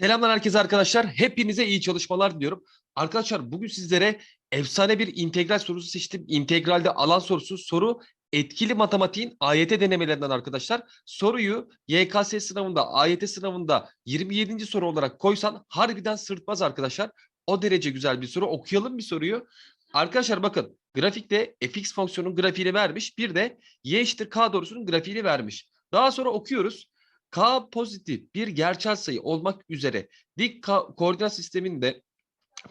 Selamlar herkese arkadaşlar. Hepinize iyi çalışmalar diliyorum. Arkadaşlar bugün sizlere efsane bir integral sorusu seçtim. İntegralde alan sorusu soru etkili matematiğin AYT denemelerinden arkadaşlar. Soruyu YKS sınavında, AYT sınavında 27. soru olarak koysan harbiden sırtmaz arkadaşlar. O derece güzel bir soru. Okuyalım bir soruyu. Arkadaşlar bakın grafikte fx fonksiyonun grafiğini vermiş. Bir de y eşittir k doğrusunun grafiğini vermiş. Daha sonra okuyoruz. K pozitif bir gerçel sayı olmak üzere dik ka- koordinat sisteminde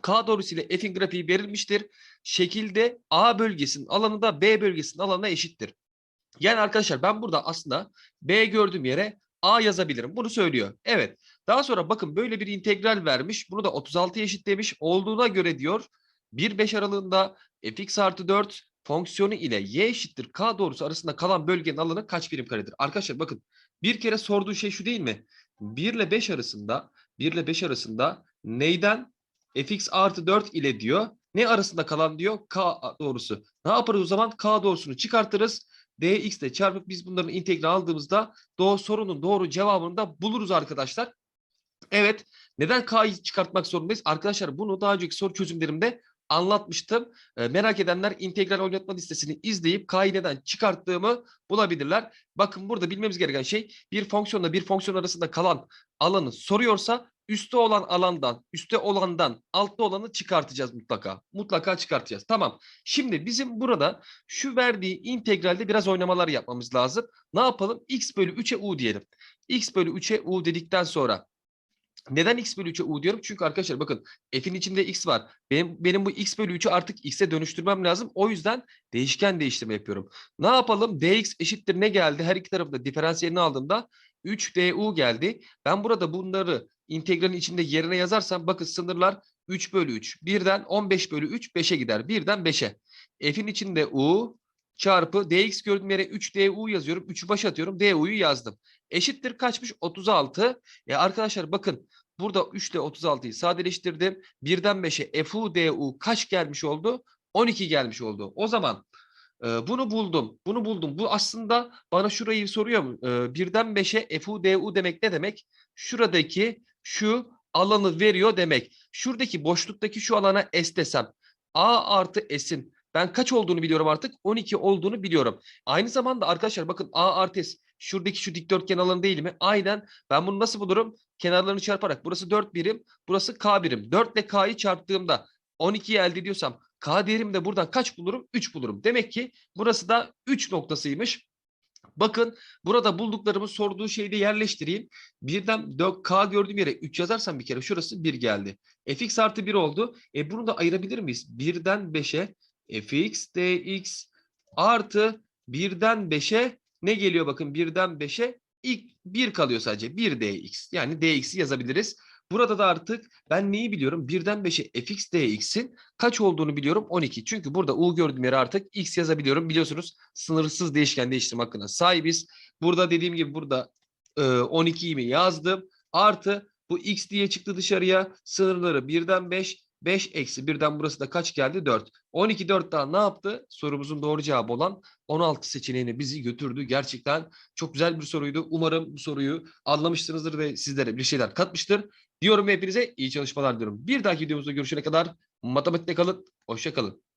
K doğrusu ile F'in grafiği verilmiştir. Şekilde A bölgesinin alanı da B bölgesinin alanına eşittir. Yani arkadaşlar ben burada aslında B gördüğüm yere A yazabilirim. Bunu söylüyor. Evet. Daha sonra bakın böyle bir integral vermiş. Bunu da 36 eşitlemiş. Olduğuna göre diyor 1-5 aralığında fx artı 4 fonksiyonu ile y eşittir k doğrusu arasında kalan bölgenin alanı kaç birim karedir? Arkadaşlar bakın bir kere sorduğu şey şu değil mi? 1 ile 5 arasında 1 ile 5 arasında neyden? fx artı 4 ile diyor. Ne arasında kalan diyor? K doğrusu. Ne yaparız o zaman? K doğrusunu çıkartırız. dx ile çarpıp biz bunların integral aldığımızda doğru sorunun doğru cevabını da buluruz arkadaşlar. Evet. Neden K'yı çıkartmak zorundayız? Arkadaşlar bunu daha önceki soru çözümlerimde anlatmıştım. E, merak edenler integral oynatma listesini izleyip K'yı neden çıkarttığımı bulabilirler. Bakın burada bilmemiz gereken şey bir fonksiyonla bir fonksiyon arasında kalan alanı soruyorsa üstte olan alandan, üstte olandan altta olanı çıkartacağız mutlaka. Mutlaka çıkartacağız. Tamam. Şimdi bizim burada şu verdiği integralde biraz oynamalar yapmamız lazım. Ne yapalım? x bölü 3'e u diyelim. x bölü 3'e u dedikten sonra neden x bölü 3'e u diyorum? Çünkü arkadaşlar bakın f'in içinde x var. Benim, benim bu x bölü 3'ü artık x'e dönüştürmem lazım. O yüzden değişken değiştirme yapıyorum. Ne yapalım? dx eşittir ne geldi? Her iki tarafında diferansiyelini aldığımda 3 du geldi. Ben burada bunları integralin içinde yerine yazarsam bakın sınırlar 3 bölü 3. Birden 15 bölü 3 5'e gider. Birden 5'e. F'in içinde u çarpı dx gördüğüm yere 3 du yazıyorum. 3'ü başa atıyorum. du'yu yazdım. Eşittir kaçmış? 36. Ya arkadaşlar bakın burada 3 ile 36'yı sadeleştirdim. 1'den 5'e fu du kaç gelmiş oldu? 12 gelmiş oldu. O zaman e, bunu buldum. Bunu buldum. Bu aslında bana şurayı soruyor. E, 1'den 5'e fu du demek ne demek? Şuradaki şu alanı veriyor demek. Şuradaki boşluktaki şu alana s desem. A artı s'in ben kaç olduğunu biliyorum artık. 12 olduğunu biliyorum. Aynı zamanda arkadaşlar bakın A artı S şuradaki şu dikdörtgen alanı değil mi? Aynen. Ben bunu nasıl bulurum? Kenarlarını çarparak. Burası 4 birim. Burası K birim. 4 ile K'yı çarptığımda 12'yi elde ediyorsam K değerimi de buradan kaç bulurum? 3 bulurum. Demek ki burası da 3 noktasıymış. Bakın burada bulduklarımı sorduğu şeyde yerleştireyim. Birden 4 K gördüğüm yere 3 yazarsam bir kere şurası 1 geldi. fx artı 1 oldu. E bunu da ayırabilir miyiz? 1'den 5'e fx dx artı 1'den 5'e ne geliyor bakın 1'den 5'e ilk 1 kalıyor sadece 1 dx yani dx'i yazabiliriz. Burada da artık ben neyi biliyorum? 1'den 5'e fx dx'in kaç olduğunu biliyorum 12. Çünkü burada u gördüğüm yere artık x yazabiliyorum. Biliyorsunuz sınırsız değişken değiştirme hakkına sahibiz. Burada dediğim gibi burada e, 12'yi mi yazdım. Artı bu x diye çıktı dışarıya. Sınırları 1'den 5 5 eksi 1'den burası da kaç geldi? 4. 12 4 daha ne yaptı? Sorumuzun doğru cevabı olan 16 seçeneğine bizi götürdü. Gerçekten çok güzel bir soruydu. Umarım bu soruyu anlamışsınızdır ve sizlere bir şeyler katmıştır. Diyorum hepinize iyi çalışmalar diyorum. Bir dahaki videomuzda görüşene kadar matematikte kalın. Hoşça kalın.